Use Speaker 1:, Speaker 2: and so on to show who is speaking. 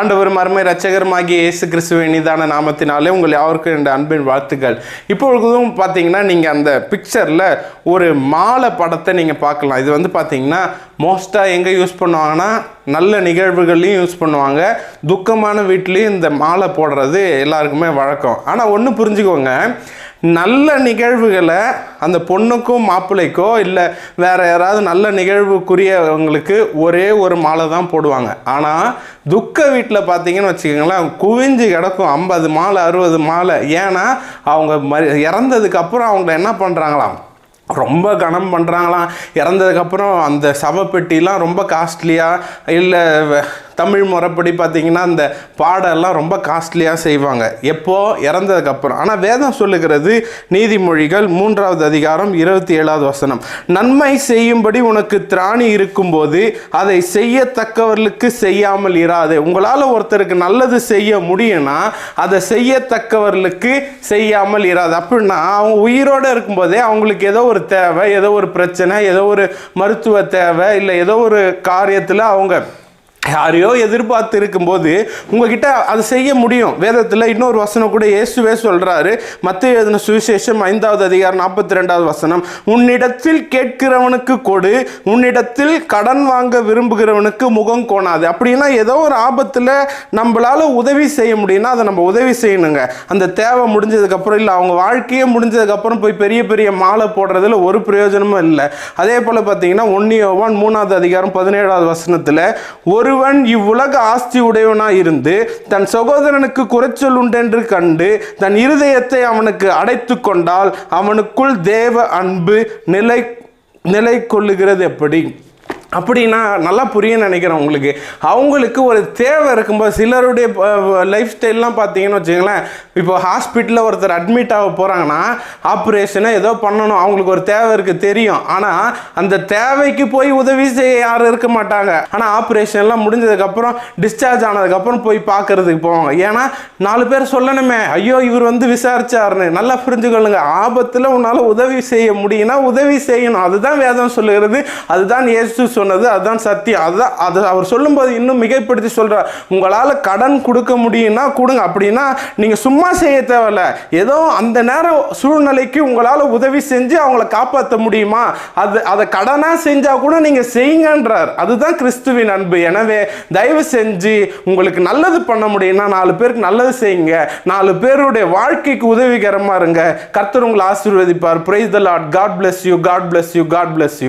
Speaker 1: ஆண்டவர் மருமை ரட்சகருமாகிய இயேசு கிறிஸ்துவின் இனிதான நாமத்தினாலே உங்கள் யாருக்கும் என்ற அன்பின் வாழ்த்துக்கள். இப்பொழுதும் பார்த்தீங்கன்னா நீங்கள் அந்த பிக்சரில் ஒரு மாலை படத்தை நீங்கள் பார்க்கலாம். இது வந்து பார்த்தீங்கன்னா மோஸ்ட்டாக எங்கே யூஸ் பண்ணுவாங்கன்னா நல்ல நிகழ்வுகள்லையும் யூஸ் பண்ணுவாங்க. துக்கமான வீட்லேயும் இந்த மாலை போடுறது எல்லாருக்குமே வழக்கம். ஆனால் ஒன்று புரிஞ்சுக்கோங்க. நல்ல நிகழ்வுகளை அந்த பொண்ணுக்கும் மாப்பிள்ளைக்கோ இல்லை வேறு யாராவது நல்ல நிகழ்வுக்குரியவங்களுக்கு ஒரே ஒரு மாலை தான் போடுவாங்க. ஆனால் துக்க வீட்டில் பார்த்தீங்கன்னு வச்சுக்கோங்களேன் குவிஞ்சு கிடக்கும் ஐம்பது மாலை அறுபது மாலை. ஏன்னா அவங்க மரி இறந்ததுக்கப்புறம் அவங்கள என்ன பண்ணுறாங்களாம் ரொம்ப கனம் பண்ணுறாங்களாம் இறந்ததுக்கப்புறம் அந்த சவப்பெட்டிலாம் ரொம்ப காஸ்ட்லியாக இல்லை தமிழ் முறைப்படி பார்த்தீங்கன்னா அந்த பாடெல்லாம் ரொம்ப காஸ்ட்லியாக செய்வாங்க. எப்போ? இறந்ததுக்கப்புறம். ஆனால் வேதம் சொல்லுகிறது நீதிமொழிகள் மூன்றாவது அதிகாரம் இருபத்தி ஏழாவது வசனம். நன்மை செய்யும்படி உனக்கு திராணி இருக்கும்போது அதை செய்யத்தக்கவர்களுக்கு செய்யாமல் இராது. உங்களால் ஒருத்தருக்கு நல்லது செய்ய முடியும்னா அதை செய்யத்தக்கவர்களுக்கு செய்யாமல் இராது. அப்படின்னா அவங்க உயிரோடு இருக்கும்போதே அவங்களுக்கு ஏதோ ஒரு தேவை ஏதோ ஒரு பிரச்சனை ஏதோ ஒரு மருத்துவ தேவை இல்லை ஏதோ ஒரு காரியத்தில் அவங்க யாரையோ எதிர்பார்த்து இருக்கும்போது உங்ககிட்ட அதை செய்ய முடியும். வேதத்தில் இன்னொரு வசனம் கூட இயேசுவே சொல்கிறாரு மத்திய எழுதின சுவிசேஷம் ஐந்தாவது அதிகாரம் நாற்பத்தி ரெண்டாவது வசனம். உன்னிடத்தில் கேட்கிறவனுக்கு கொடு. உன்னிடத்தில் கடன் வாங்க விரும்புகிறவனுக்கு முகம் கோணாது. அப்படின்னா ஏதோ ஒரு ஆபத்தில் நம்மளால் உதவி செய்ய முடியும்னா அதை நம்ம உதவி செய்யணுங்க. அந்த தேவை முடிஞ்சதுக்கப்புறம் இல்லை அவங்க வாழ்க்கையே முடிஞ்சதுக்கப்புறம் போய் பெரிய பெரிய மாலை போடுறதுல ஒரு பிரயோஜனமும் இல்லை. அதே போல் பார்த்தீங்கன்னா ஒன்னியோவான் மூணாவது அதிகாரம் பதினேழாவது வசனத்தில் ஒரு ஒருவன் இவ்வுலக ஆஸ்தி உடையவனாய் இருந்து தன் சகோதரனுக்கு குறைச்சல் உண்டென்று கண்டு தன் இருதயத்தை அவனுக்கு அடைத்து கொண்டால் அவனுக்குள் தேவ அன்பு நிலை நிலை கொள்ளுகிறது எப்படி? அப்படின்னா நல்லா புரியும் நினைக்கிறேன் உங்களுக்கு. அவங்களுக்கு ஒரு தேவை இருக்கும்போது சிலருடைய லைஃப் ஸ்டைல்லாம் பார்த்தீங்கன்னு வச்சுங்களேன் இப்போ ஹாஸ்பிட்டலில் ஒருத்தர் அட்மிட் ஆக போகிறாங்கன்னா ஆப்ரேஷனை ஏதோ பண்ணணும். அவங்களுக்கு ஒரு தேவை இருக்குது தெரியும். ஆனால் அந்த தேவைக்கு போய் உதவி செய்ய யாரும் இருக்க மாட்டாங்க. ஆனால் ஆப்ரேஷன்லாம் முடிஞ்சதுக்கப்புறம் டிஸ்சார்ஜ் ஆனதுக்கப்புறம் போய் பார்க்கறதுக்கு போவாங்க. ஏன்னா நாலு பேர் சொல்லணுமே ஐயோ இவர் வந்து விசாரிச்சாருன்னு. நல்லா புரிஞ்சுக்கொள்ளுங்க. ஆபத்தில் உன்னால் உதவி செய்ய முடியும்னா உதவி செய்யணும். அதுதான் வேதம் சொல்லுகிறது. அதுதான் இயேசு சொன்னது அதுதான் சத்தியம். அதுதான் அது அவர் சொல்லும்போது இன்னும் மிகைப்படுத்தி சொல்கிறார் உங்களால் கடன் கொடுக்க முடியும்னா கொடுங்க. அப்படின்னா நீங்கள் சும்மா செய்ய தேவையில்ல. ஏதோ அந்த நேரம் சூழ்நிலைக்கு உங்களால் உதவி செஞ்சு அவங்கள காப்பாற்ற முடியுமா? அது அதை கடனாக செஞ்சால் கூட நீங்கள் செய்யுங்கன்றார். அதுதான் கிறிஸ்துவின் அன்பு. எனவே தயவு செஞ்சு உங்களுக்கு நல்லது பண்ண முடியும்னா நாலு பேருக்கு நல்லது செய்யுங்க. நாலு பேருடைய வாழ்க்கைக்கு உதவிகரமாக இருங்க. கர்த்தர் உங்களை ஆசீர்வதிப்பார். Praise the Lord God bless you God bless you God bless you